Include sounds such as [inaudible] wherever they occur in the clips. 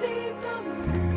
see the moon.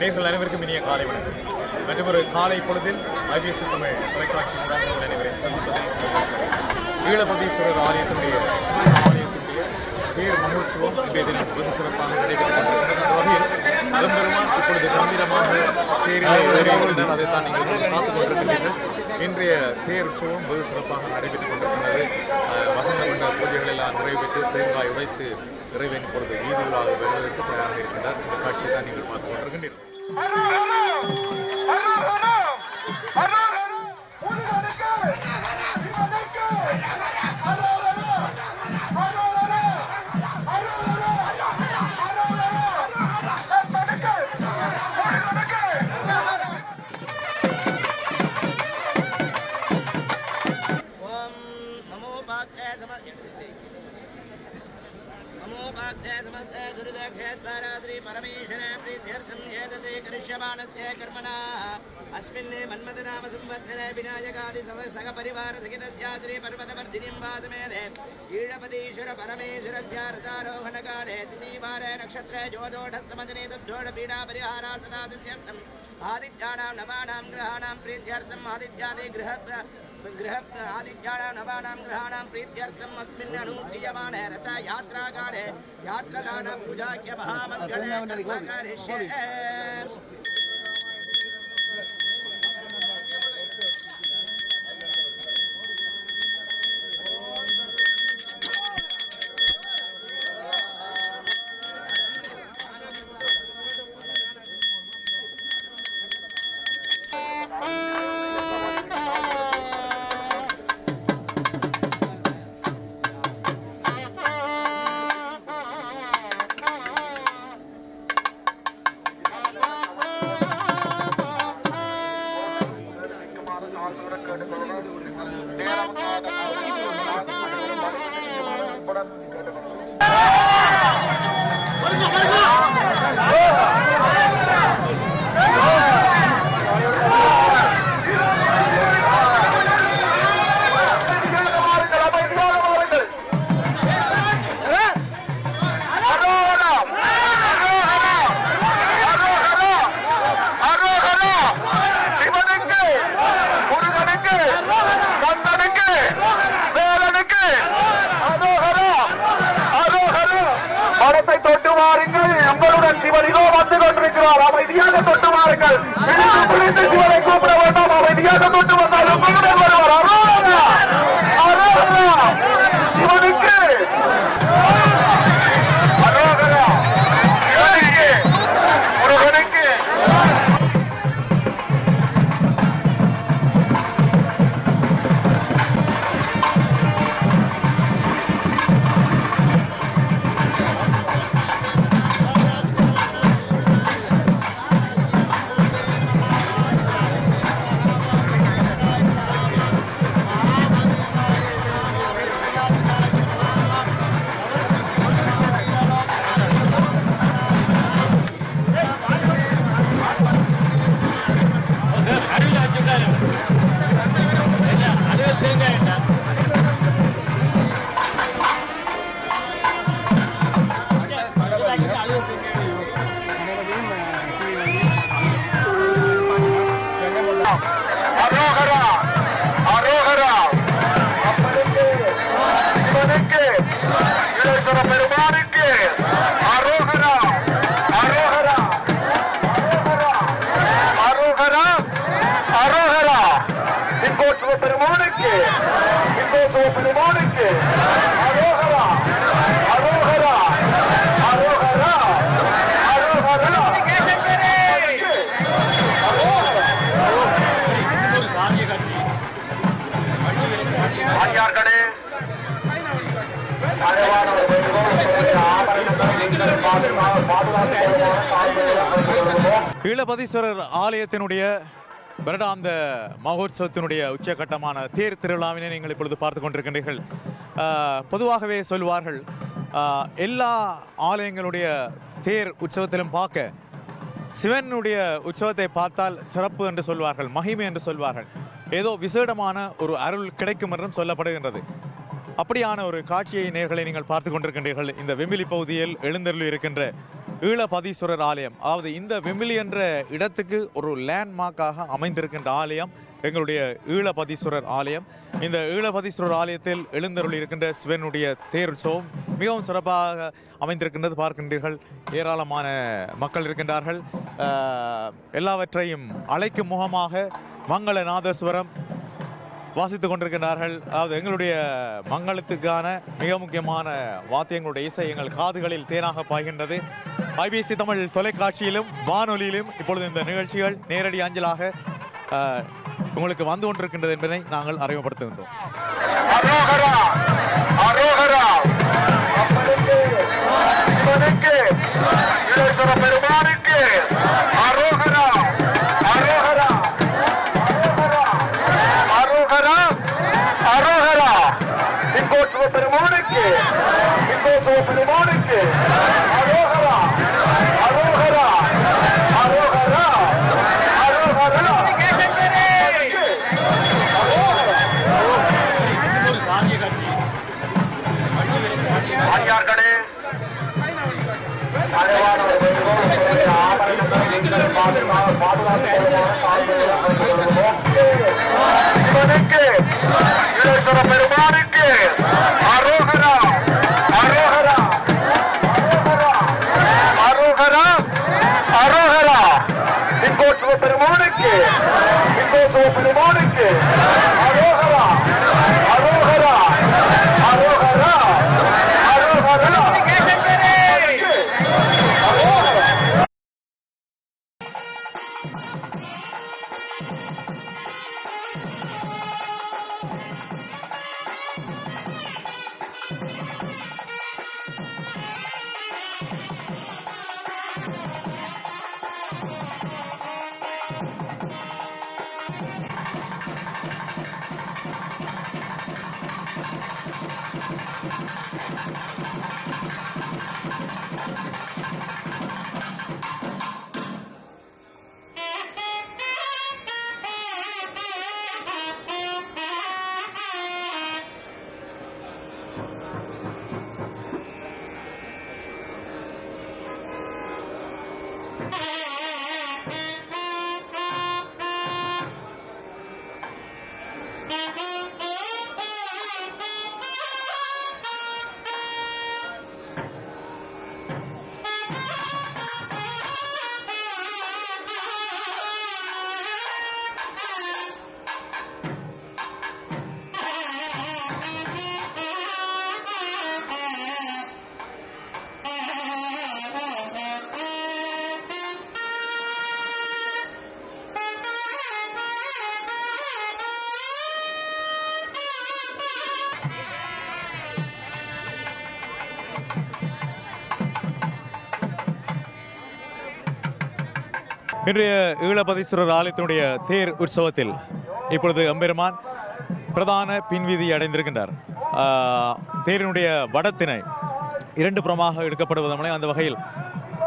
நேர்கள் அனைவருக்கும் இனிய காலை வணக்கம். மற்றும் ஒரு காலை பொழுதில் ஐபிஎஸ் தமிழ் தொலைக்காட்சி உங்கள் அனைவரையும் சந்திப்பதில் ஈழபதீஸ்வரர் ஆலயத்துடைய சிவன் ஆலயத்துடைய பேர் மகோத்சவம் இன்றைய தினம் வெகு சிறப்பாக நடைபெற்று வகையில் எம்பெருமான் இப்பொழுது கம்பீரமாக தேரிலே அதைத்தான் நீங்கள் பார்த்துக் கொண்டிருக்கிறீர்கள். இன்றைய தேர் உற்சவம் வெகு சிறப்பாக நடைபெற்றுக் கொண்டிருக்கின்றது வசந்த மண்ட பூஜைகள் எல்லாம் நிறைவேற்று தேங்காய் உடைத்து இறைவன் இப்பொழுது வீதிகளாக வருவதற்கு தயாராக இருக்கின்றார். இந்த காட்சியை தான் நீங்கள் பார்த்துக் கொண்டிருக்கின்றீர்கள். नमो भक्ते सम नमो भक्ते समस्ते गुरुदक्षेश्वराद्रि परमेश्वर प्रीत्यर्थं एतते करिष्यमाणस्य कर्मणः अस्मिन् मन्मथनाम संवत्सरे विनायकादि सम सगपरिवारसहितस्याद्रि पर्वतवर्धिनीं वासमेधे ईळपतीश्वर परमेश्वरस्यारथारोहणकाले तिथिवारे नक्षत्रे ज्योदोढस्तमजने तद्धोढपीडापरिहारा सदा सिद्ध्यर्थम् आदित्यानां नवानां ग्रहाणां प्रीत्यर्थम् आदित्यादि गृह गृह नवानां गृहाणां प्रीत्यर्थम् अस्मिन् रथयात्रा रथ यात्राकाले यात्रदानं पूजाख्य महामङ्गले 一下。ஈழபதீஸ்வரர் ஆலயத்தினுடைய பிரடாந்த மகோத்சவத்தினுடைய உச்சகட்டமான தேர் திருவிழாவினை நீங்கள் இப்பொழுது பார்த்து கொண்டிருக்கின்றீர்கள். பொதுவாகவே சொல்வார்கள் எல்லா ஆலயங்களுடைய தேர் உற்சவத்திலும் பார்க்க சிவனுடைய உற்சவத்தை பார்த்தால் சிறப்பு என்று சொல்வார்கள் மகிமை என்று சொல்வார்கள். ஏதோ விசேடமான ஒரு அருள் கிடைக்கும் என்றும் சொல்லப்படுகின்றது. அப்படியான ஒரு காட்சியை நேர்களை நீங்கள் பார்த்து கொண்டிருக்கின்றீர்கள். இந்த வெம்பிலி பகுதியில் எழுந்தருள் இருக்கின்ற ஈழபதீஸ்வரர் ஆலயம். அதாவது இந்த வெம்பிலி என்ற இடத்துக்கு ஒரு லேண்ட்மார்க்காக அமைந்திருக்கின்ற ஆலயம் எங்களுடைய ஈழபதீஸ்வரர் ஆலயம். இந்த ஈழபதீஸ்வரர் ஆலயத்தில் எழுந்தருள் இருக்கின்ற சிவனுடைய தேர் உற்சவம் மிகவும் சிறப்பாக அமைந்திருக்கின்றது பார்க்கின்றீர்கள். ஏராளமான மக்கள் இருக்கின்றார்கள். எல்லாவற்றையும் அழைக்கும் முகமாக மங்கள நாதஸ்வரம் வாசித்துக் கொண்டிருக்கிறார்கள். அதாவது எங்களுடைய மங்களத்துக்கான மிக முக்கியமான வாத்தியங்களுடைய இசை எங்கள் காதுகளில் தேனாக பாய்கின்றது. ஐபிசி தமிழ் தொலைக்காட்சியிலும் வானொலியிலும் இப்பொழுது இந்த நிகழ்ச்சிகள் நேரடி அஞ்சலாக உங்களுக்கு வந்து கொண்டிருக்கின்றது என்பதை நாங்கள் அறிமுகப்படுத்துகின்றோம். பெருமானுக்கு அரோகரா. இங்கோத்துவ பெருமானுக்கு. இங்கோத்துவ பெருமானுக்கு அரோகரா இன்றைய ஈழபதீஸ்வரர் ஆலயத்தினுடைய தேர் உற்சவத்தில் இப்பொழுது எம்பெருமான் பிரதான பின்வீதி அடைந்திருக்கின்றார். தேரினுடைய வடத்தினை இரண்டு புறமாக எடுக்கப்படுவதனை அந்த வகையில்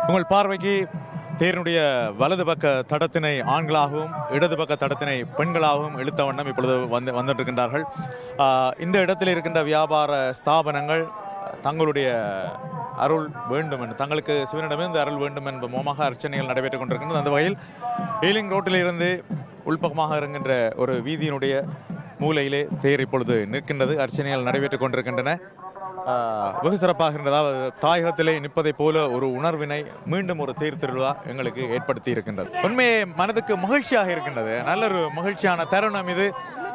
உங்கள் பார்வைக்கு தேரினுடைய வலது பக்க தடத்தினை ஆண்களாகவும் இடது பக்க தடத்தினை பெண்களாகவும் இழுத்த வண்ணம் இப்பொழுது வந்து வந்துட்டிருக்கின்றார்கள். இருக்கின்றார்கள் இந்த இடத்தில் இருக்கின்ற வியாபார ஸ்தாபனங்கள் தங்களுடைய அருள் வேண்டும் என்று தங்களுக்கு சிவனிடமிருந்து அருள் வேண்டும் என்ப மூலமாக அர்ச்சனைகள் நடைபெற்றுக் கொண்டிருக்கின்றது. அந்த வகையில் ஈலிங் ரோட்டில் இருந்து உள்பக்கமாக இருக்கின்ற ஒரு வீதியினுடைய மூலையிலே தேர் இப்பொழுது நிற்கின்றது. அர்ச்சனைகள் நடைபெற்றுக் கொண்டிருக்கின்றன. வெகு சிறப்பாக அதாவது தாயகத்திலே நிற்பதைப் போல ஒரு உணர்வினை மீண்டும் ஒரு தேர் திருவிழா எங்களுக்கு ஏற்படுத்தி இருக்கின்றது. உண்மையே மனதுக்கு மகிழ்ச்சியாக இருக்கின்றது. நல்ல ஒரு மகிழ்ச்சியான தருணம் இது.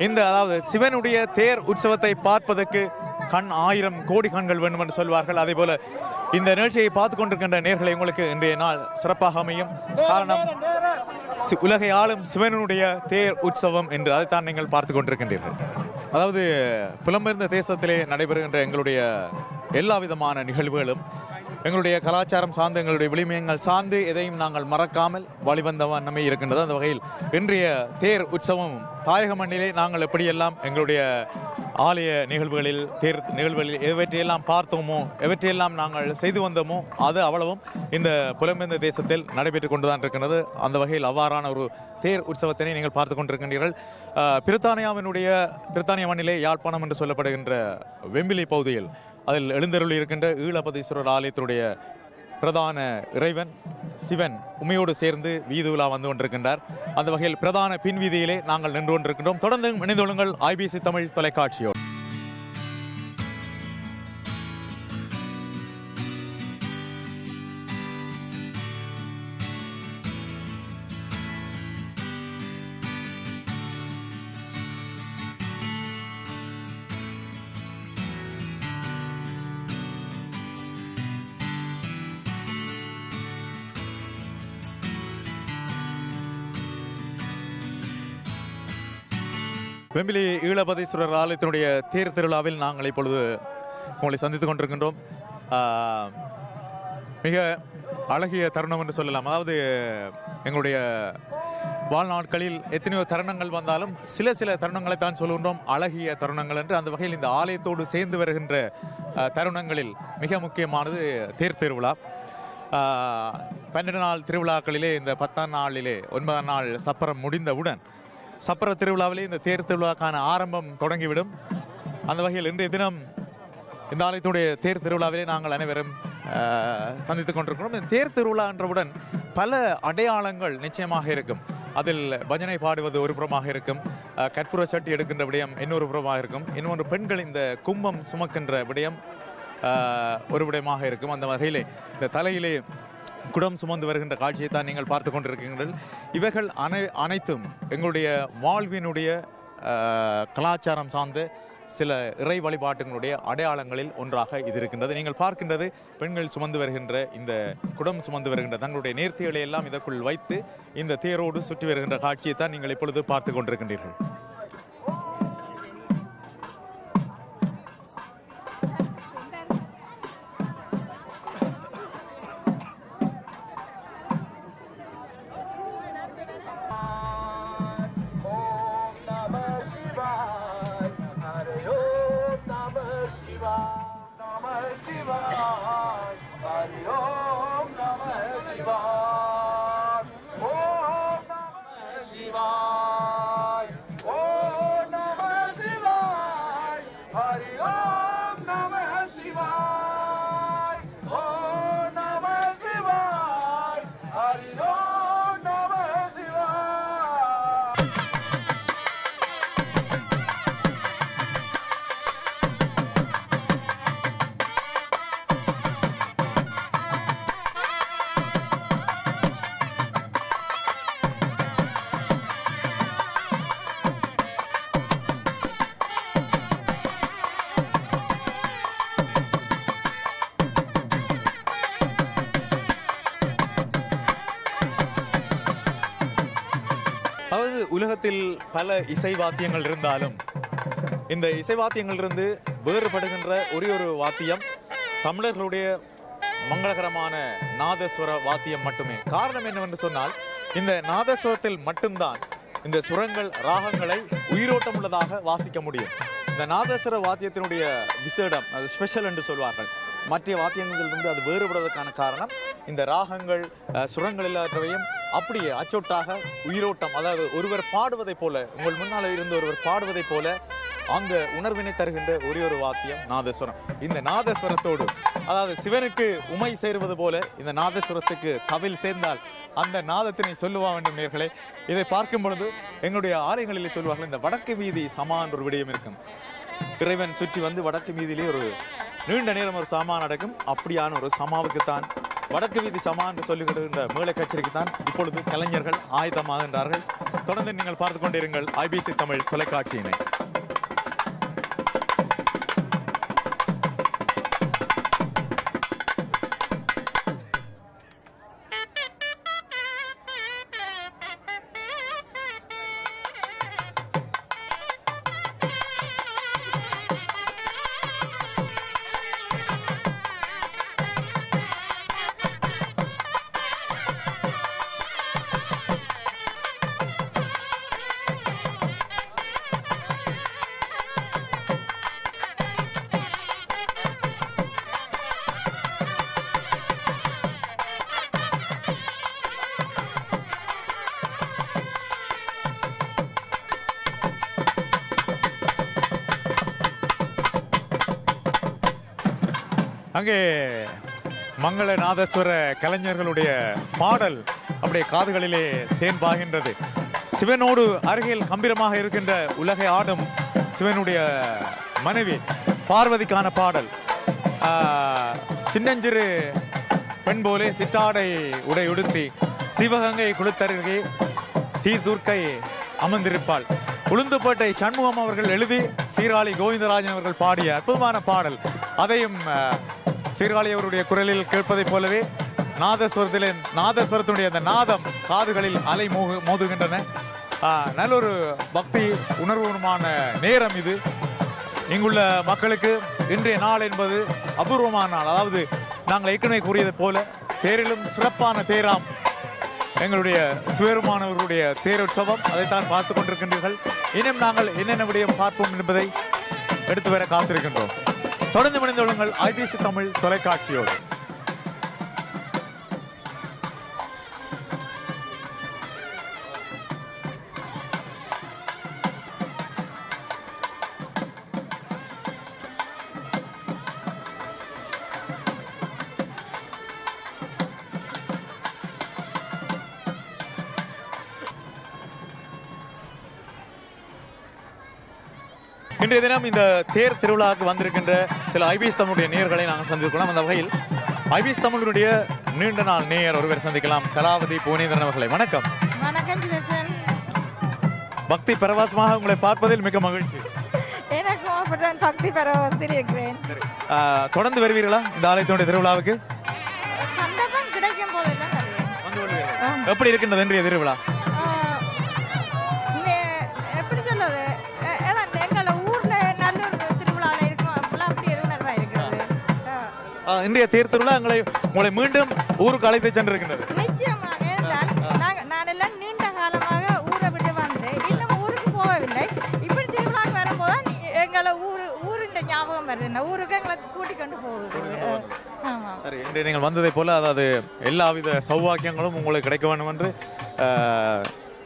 இந்த அதாவது சிவனுடைய தேர் உற்சவத்தை பார்ப்பதற்கு கண் ஆயிரம் கோடி கண்கள் வேண்டும் என்று சொல்வார்கள். அதே போல இந்த நிகழ்ச்சியை பார்த்து கொண்டிருக்கின்ற நேர்களை உங்களுக்கு இன்றைய நாள் சிறப்பாக அமையும். காரணம் உலகை ஆளும் சிவனுடைய தேர் உற்சவம் என்று அதைத்தான் நீங்கள் பார்த்து கொண்டிருக்கின்றீர்கள். அதாவது புலம்பெயர்ந்த தேசத்திலே நடைபெறுகின்ற எங்களுடைய எல்லா விதமான நிகழ்வுகளும் எங்களுடைய கலாச்சாரம் சார்ந்து எங்களுடைய விளிமயங்கள் சார்ந்து எதையும் நாங்கள் மறக்காமல் வழிவந்த வண்ணமே இருக்கின்றது. அந்த வகையில் இன்றைய தேர் உற்சவம் தாயக மண்ணிலே நாங்கள் எப்படியெல்லாம் எங்களுடைய ஆலய நிகழ்வுகளில் தேர் நிகழ்வுகளில் எவற்றையெல்லாம் பார்த்தோமோ எவற்றையெல்லாம் நாங்கள் செய்து வந்தோமோ அது அவ்வளவும் இந்த புலம்பெயர்ந்த தேசத்தில் நடைபெற்று கொண்டுதான் இருக்கின்றது. அந்த வகையில் அவ்வாறான ஒரு தேர் உற்சவத்தினை நீங்கள் பார்த்து கொண்டிருக்கின்றீர்கள். பிரித்தானியாவினுடைய பிரித்தானிய மண்ணிலே யாழ்ப்பாணம் என்று சொல்லப்படுகின்ற வெம்பிலி பகுதியில் அதில் எழுந்தருளி இருக்கின்ற ஈழபதீஸ்வரர் ஆலயத்தினுடைய பிரதான இறைவன் சிவன் உமையோடு சேர்ந்து வீதி உலா வந்து கொண்டிருக்கின்றார். அந்த வகையில் பிரதான பின் வீதியிலே நாங்கள் நின்று கொண்டிருக்கின்றோம். தொடர்ந்து இணைந்து கொள்ளுங்கள் ஐபிசி தமிழ் தொலைக்காட்சியோடு. வெம்பிலி ஈழபதீஸ்வரர் ஆலயத்தினுடைய தேர் திருவிழாவில் நாங்கள் இப்பொழுது உங்களை சந்தித்துக் கொண்டிருக்கின்றோம். மிக அழகிய தருணம் என்று சொல்லலாம். அதாவது எங்களுடைய வாழ்நாட்களில் எத்தனையோ தருணங்கள் வந்தாலும் சில சில தருணங்களை தான் சொல்கின்றோம். அழகிய தருணங்கள் என்று. அந்த வகையில் இந்த ஆலயத்தோடு சேர்ந்து வருகின்ற தருணங்களில் மிக முக்கியமானது தேர் திருவிழா. பன்னெண்டு நாள் திருவிழாக்களிலே இந்த பத்தாம் நாளிலே ஒன்பதாம் நாள் சப்பரம் முடிந்தவுடன் சப்பர திருவிழாவிலே இந்த தேர் திருவிழாக்கான ஆரம்பம் தொடங்கிவிடும். அந்த வகையில் இன்றைய தினம் இந்த ஆலயத்துடைய தேர் திருவிழாவிலே நாங்கள் அனைவரும் சந்தித்துக் கொண்டிருக்கிறோம். இந்த தேர் திருவிழா என்றவுடன் பல அடையாளங்கள் நிச்சயமாக இருக்கும். அதில் பஜனை பாடுவது ஒரு புறமாக இருக்கும். கற்பூர சட்டி எடுக்கின்ற விடயம் இன்னொரு புறமாக இருக்கும். இன்னொன்று பெண்கள் இந்த கும்பம் சுமக்கின்ற விடயம் ஒரு விடயமாக இருக்கும். அந்த வகையிலே இந்த தலையிலே குடம் சுமந்து வருகின்ற காட்சியை தான் நீங்கள் பார்த்து கொண்டிருக்கிறீர்கள். இவைகள் அனை அனைத்தும் எங்களுடைய வாழ்வினுடைய கலாச்சாரம் சார்ந்த சில இறை வழிபாட்டுகளுடைய அடையாளங்களில் ஒன்றாக இது இருக்கின்றது. நீங்கள் பார்க்கின்றது பெண்கள் சுமந்து வருகின்ற இந்த குடம் சுமந்து வருகின்ற தங்களுடைய நேர்த்திகளை எல்லாம் இதற்குள் வைத்து இந்த தேரோடு சுற்றி வருகின்ற காட்சியை தான் நீங்கள் இப்பொழுது பார்த்து கொண்டிருக்கின்றீர்கள். அதாவது உலகத்தில் பல இசை வாத்தியங்கள் இருந்தாலும் இந்த இசை வாத்தியங்களிலிருந்து வேறுபடுகின்ற ஒரே ஒரு வாத்தியம் தமிழர்களுடைய மங்களகரமான நாதஸ்வர வாத்தியம் மட்டுமே. காரணம் என்னவென்று சொன்னால் இந்த நாதஸ்வரத்தில் மட்டும்தான் இந்த சுரங்கள் ராகங்களை உயிரோட்டம் உள்ளதாக வாசிக்க முடியும். இந்த நாதஸ்வர வாத்தியத்தினுடைய விசேடம் அது ஸ்பெஷல் என்று சொல்வார்கள். மற்ற வாத்தியங்களிலிருந்து அது வேறுபடுவதற்கான காரணம் இந்த ராகங்கள் சுரங்கள் எல்லாவற்றையும் அப்படியே அச்சொட்டாக உயிரோட்டம் அதாவது ஒருவர் பாடுவதைப் போல உங்கள் முன்னால் இருந்து ஒருவர் பாடுவதைப் போல அந்த உணர்வினை தருகின்ற ஒரே ஒரு வாத்தியம் நாதஸ்வரம். இந்த நாதஸ்வரத்தோடு அதாவது சிவனுக்கு உமை சேருவது போல இந்த நாதஸ்வரத்துக்கு கவில் சேர்ந்தால் அந்த நாதத்தினை சொல்லுவா வேண்டும் நேர்களே. இதை பார்க்கும் பொழுது எங்களுடைய ஆலயங்களிலே சொல்வார்கள் இந்த வடக்கு வீதி சமான் ஒரு விடயம் இருக்கும். இறைவன் சுற்றி வந்து வடக்கு வீதியிலே ஒரு நீண்ட நேரம் ஒரு சமா நடக்கும் அப்படியான ஒரு சமாவுக்குத்தான் வடக்கு வீதி சமா என்று சொல்லுகின்ற மேலை கச்சேரிக்கு தான் இப்பொழுது கலைஞர்கள் ஆயத்தமாகின்றார்கள் தொடர்ந்து நீங்கள் பார்த்து கொண்டிருங்கள் ஐபிசி தமிழ் தொலைக்காட்சியினை. அங்கே மங்கள நாதஸ்வர கலைஞர்களுடைய பாடல் அப்படியே காதுகளிலே தேன் பாகின்றது சிவனோடு அருகில் கம்பீரமாக இருக்கின்ற உலகை ஆடும் சிவனுடைய மனைவி பார்வதிக்கான பாடல். சின்னஞ்சிறு பெண் போலே சிற்றாடை உடை உடுத்தி சிவகங்கை குளித்தருகே சீர்தூர்க்கை அமர்ந்திருப்பாள். உளுந்துப்பேட்டை சண்முகம் அவர்கள் எழுதி சீராளி கோவிந்தராஜன் அவர்கள் பாடிய அற்புதமான பாடல். அதையும் சீர்காழி அவருடைய குரலில் கேட்பதைப் போலவே நாதஸ்வரத்திலே நாதஸ்வரத்தினுடைய அந்த நாதம் காதுகளில் அலை மோகு மோதுகின்றன. நல்ல ஒரு பக்தி உணர்வுமான நேரம் இது. இங்குள்ள மக்களுக்கு இன்றைய நாள் என்பது அபூர்வமான நாள். அதாவது நாங்கள் ஏற்கனவே கூறியது போல தேரிலும் சிறப்பான தேராம். எங்களுடைய சுயருமானவர்களுடைய தேருற்சவம் அதைத்தான் பார்த்து கொண்டிருக்கின்றீர்கள். இன்னும் நாங்கள் என்னென்ன விடயம் பார்ப்போம் என்பதை எடுத்து வர காத்திருக்கின்றோம். தொடர்ந்து மணிந்துள்ளுங்கள் ஐபிசி தமிழ் தொலைக்காட்சியோடு. இன்றைய தினம் இந்த தேர் திருவிழாவுக்கு வந்திருக்கின்ற சில ஐபிஎஸ் தமிழுடைய நேயர்களை நாங்கள் சந்திக்கலாம் அந்த வகையில் ஐபிஎஸ் தமிழுடைய நீண்ட நாள் நேயர் ஒருவர் சந்திக்கலாம். கலாவதி புவனேந்திரன் அவர்களை. வணக்கம். பக்தி பரவாசமாக உங்களை பார்ப்பதில் மிக மகிழ்ச்சி. எனக்கும் அப்படிதான் பக்தி பரவசத்தில் இருக்கிறேன். ஆஹ், தொடர்ந்து வருவீர்களா? இந்த ஆலயத்தினுடைய திருவிழாவுக்கு. எப்படி இருக்கின்றது இன்றைய திருவிழா? இன்றைய தேர் திருவிழா உங்களை மீண்டும் ஊருக்கு அழைத்து சென்றிருக்கின்றது. நிச்சயமாக நான் எல்லாம் நீண்ட காலமாக ஊரை விட்டு வந்து இன்னும் ஊருக்கு போகவில்லை. இப்படி திருவிழாக்கு வரும்போது எங்களை ஊரு ஊருன்ற ஞாபகம் வருது. இந்த ஊருக்கு எங்களை கூட்டிக் கொண்டு போகுது. சரி இன்று நீங்கள் வந்ததை போல அதாவது எல்லாவித சௌபாக்கியங்களும் உங்களுக்கு கிடைக்க வேண்டும் என்று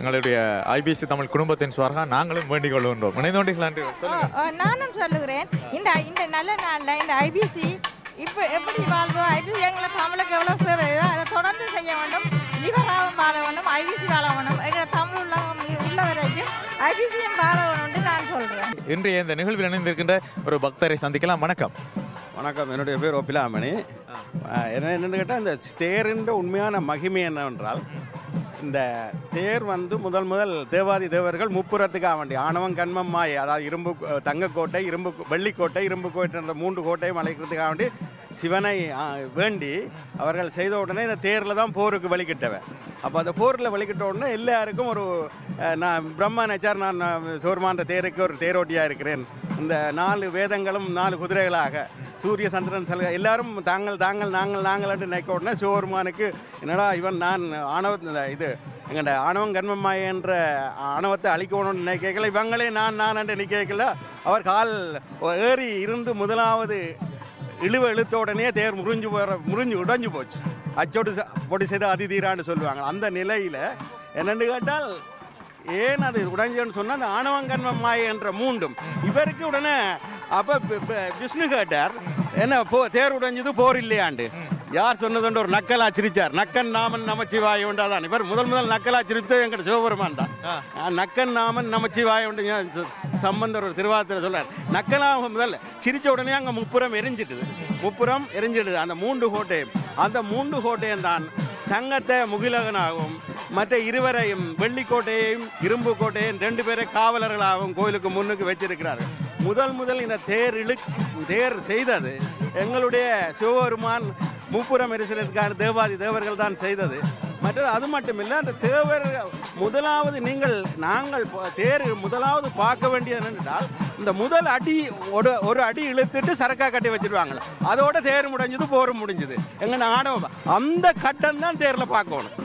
எங்களுடைய ஐபிசி தமிழ் குடும்பத்தின் சுவாராக நாங்களும் வேண்டிக் கொள்கின்றோம். இணைந்தோண்டிகள் நானும் சொல்லுகிறேன். இந்த இந்த நல்ல நாள்ல இந்த ஐபிசி இப்போ எப்படி வாழ்வோம் ஐபிசி எங்களை தமிழுக்கு எவ்வளோ சேவை அதை தொடர்ந்து செய்ய வேண்டும். லிவராகவும் வாழ வேண்டும். ஐபிசி வாழ வேண்டும். எங்களை தமிழ் உள்ள உள்ள வரைக்கும் ஐபிசியும் வாழ வேணும்னு நான் சொல்றேன். இன்றைய இந்த நிகழ்வில் இணைந்திருக்கின்ற ஒரு பக்தரை சந்திக்கலாம். வணக்கம். வணக்கம். என்னுடைய பேர் ஒப்பிலாமணி என்ன என்னன்னு கேட்டால் இந்த தேரின்ற உண்மையான மகிமை என்னவென்றால் இந்த தேர் வந்து முதல் முதல் தேவாதி தேவர்கள் முப்புறத்துக்காக வேண்டி ஆணவம் கண்மம் மாயை அதாவது இரும்பு தங்கக்கோட்டை இரும்பு வெள்ளிக்கோட்டை இரும்பு கோட்டை என்ற மூன்று கோட்டையும் அழைக்கிறதுக்காக வேண்டி சிவனை வேண்டி அவர்கள் செய்த உடனே இந்த தேரில் தான் போருக்கு வழிகிட்டவன். அப்போ அந்த போரில் வழிகிட்ட உடனே எல்லாருக்கும் ஒரு நான் பிரம்மா நச்சார் நான் சோர்மான்ற தேருக்கு ஒரு தேரோட்டியாக இருக்கிறேன். இந்த நாலு வேதங்களும் நாலு குதிரைகளாக. சூரிய சந்திரன் செல்க எல்லாரும் தாங்கள் தாங்கள் நாங்கள் நாங்கள் நினைக்க உடனே சிவபெருமானுக்கு என்னடா இவன் நான் ஆணவ இது எங்கள்ட ஆணவம் கர்மமாய் என்ற ஆணவத்தை அழிக்கணும்னு நினைக்கல இவங்களே நான் நான் என்று நினைக்கல அவர் கால் ஏறி இருந்து முதலாவது இழுவ இழுத்த உடனே தேர் முறிஞ்சு போற முறிஞ்சு உடஞ்சு போச்சு. அச்சோடு பொடி செய்த அதிதீரான்னு சொல்லுவாங்க. அந்த நிலையில் என்னென்னு கேட்டால் ஏன் அது உடைஞ்சதுன்னு சொன்னால் அந்த ஆணவங்கன்மம் மாயை என்ற மூண்டும். இவருக்கு உடனே அப்போ விஷ்ணு கேட்டார் என்ன போ தேர் உடைஞ்சது போர் இல்லையாண்டு? யார் சொன்னதுன்ற ஒரு நக்கலா சிரிச்சார். நக்கன் நாமன் நமச்சிவாய உண்டாதான். இவர் முதல் முதல் நக்கலா சிரித்தது எங்கிட்ட சிவபெருமான் தான். நக்கன் நாமன் நமச்சிவாய உண்டு சம்பந்தர் ஒரு திருவாரத்தில் சொல்றார் நக்கலா முதல்ல சிரிச்ச உடனே அங்கே முப்புறம் எரிஞ்சிட்டுது. முப்புறம் எரிஞ்சிடுது அந்த மூன்று கோட்டையும். அந்த மூன்று கோட்டையும் தான் தங்கத்தை முகிலகனாகவும் மற்ற இருவரையும் வெள்ளிக்கோட்டையையும் இரும்பு கோட்டையும் ரெண்டு பேரை காவலர்களாகவும் கோயிலுக்கு முன்னுக்கு வச்சிருக்கிறார்கள். முதல் முதல் இந்த தேர் இழு தேர் செய்தது எங்களுடைய சிவபெருமான் முப்புறம் எரிசலுக்கான தேவாதி தேவர்கள் தான் செய்தது. மற்றது அது மட்டுமில்லை அந்த தேவர் முதலாவது நீங்கள் நாங்கள் தேர் முதலாவது பார்க்க வேண்டியது என்னென்றால் இந்த முதல் அடி ஒரு ஒரு அடி இழுத்துட்டு சரக்கா கட்டி வச்சுருவாங்களே அதோட தேர் முடிஞ்சது போர் முடிஞ்சது. எங்கள் ஆணவம் அந்த கட்டம் தான் தேரில் பார்க்கணும்.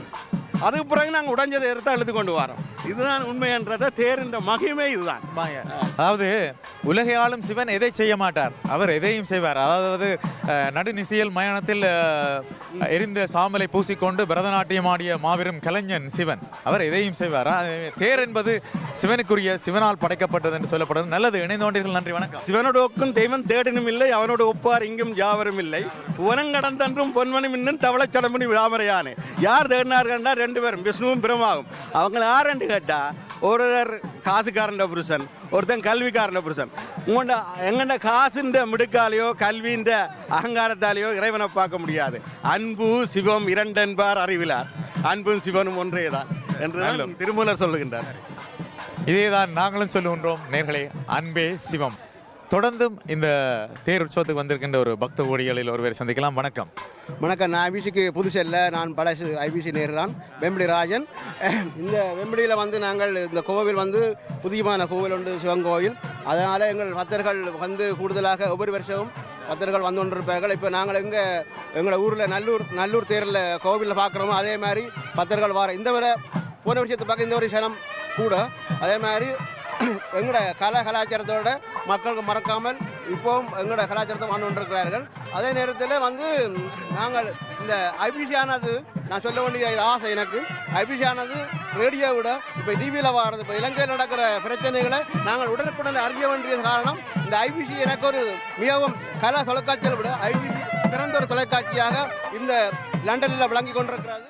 அதுக்கு பிறகு நாங்கள் உடைஞ்சதை எடுத்து அழுது கொண்டு வரோம். இதுதான் உண்மைன்றத தேரின்ற மகிமை இதுதான். அதாவது உலகை ஆளும் சிவன் எதை செய்ய மாட்டார்? அவர் எதையும் செய்வார். அதாவது நடுநிசையில் மயானத்தில் எரிந்த சாம்பலை பூசிக்கொண்டு பரதநாட்டியம் ஆடிய மாபெரும் கலைஞன் சிவன். அவர் எதையும் செய்வார்? தேர் என்பது சிவனுக்குரிய சிவனால் படைக்கப்பட்டது என்று சொல்லப்படுது நல்லது. இணைந்து கொண்டீர்கள். நன்றி வணக்கம். சிவனோட ஒக்கும் தெய்வம் தேடினும் இல்லை அவனோட ஒப்பார் இங்கும் யாவரும் இல்லை. உனங்கடந்தன்றும் பொன்மணி மின்னும் தவளச்சடமணி விளாமரையானே யார் தேடினார்கள்னா ரெண்டு பேரும் விஷ்ணுவும் பிரமாவும் அவங்க யாருன்னு கேட்டா ஒருத்தர் காசுக்காரண்ட புருஷன் ஒருத்தன் கல்விக்காரண்ட புருஷன். உங்கள்ட எங்கண்ட காசுன்ற மிடுக்காலையோ கல்வின்ற அகங்காரத்தாலேயோ இறைவனை பார்க்க முடியாது. அன்பு சிவம் இரண்டென்பார் அறிவிலார். அன்பும் சிவனும் ஒன்றே தான் என்று திருமூலர் சொல்லுகின்றார். இதேதான் நாங்களும் சொல்லுகின்றோம் நேர்களே அன்பே சிவம். தொடர்ந்தும் இந்த தேர் உற்சவத்துக்கு வந்திருக்கின்ற ஒரு பக்த கோடிகளில் ஒருவரை சந்திக்கலாம். வணக்கம். வணக்கம். நான் ஐபிசிக்கு புதுசு இல்லை நான் பழசு ஐபிசி நேர்தான் வெம்படி ராஜன். இந்த வெம்படியில் வந்து நாங்கள் இந்த கோவில் வந்து புதியமான கோவில் உண்டு சிவன் கோவில். அதனால் எங்கள் பக்தர்கள் வந்து கூடுதலாக ஒவ்வொரு வருஷமும் பக்தர்கள் வந்து கொண்டிருப்பார்கள். இப்போ நாங்கள் இங்கே எங்களை ஊரில் நல்லூர் நல்லூர் தேரில் கோவிலில் பார்க்குறோமோ அதே மாதிரி பக்தர்கள் வர இந்த வரை போன வருஷத்தை பார்க்க இந்த வருஷம் கூட. அதே மாதிரி [coughs] எங்களோட கலை கலாச்சாரத்தோட மக்களுக்கு மறக்காமல் இப்போவும் எங்களோட கலாச்சாரத்தை வாழ்ந்து கொண்டிருக்கிறார்கள். அதே நேரத்தில் வந்து நாங்கள் இந்த ஐபிசியானது நான் சொல்ல வேண்டிய ஆசை எனக்கு. ஐபிசியானது ரேடியோவை ரேடியோ விட இப்போ டிவியில் வர்றது இப்போ இலங்கையில் நடக்கிற பிரச்சனைகளை நாங்கள் உடனுக்குடன் அறிய வேண்டிய காரணம் இந்த ஐபிசி எனக்கு ஒரு மிகவும் கலா தொலைக்காட்சியை விட ஐபிசி சிறந்த ஒரு தொலைக்காட்சியாக இந்த லண்டனில் விளங்கி கொண்டிருக்கிறது.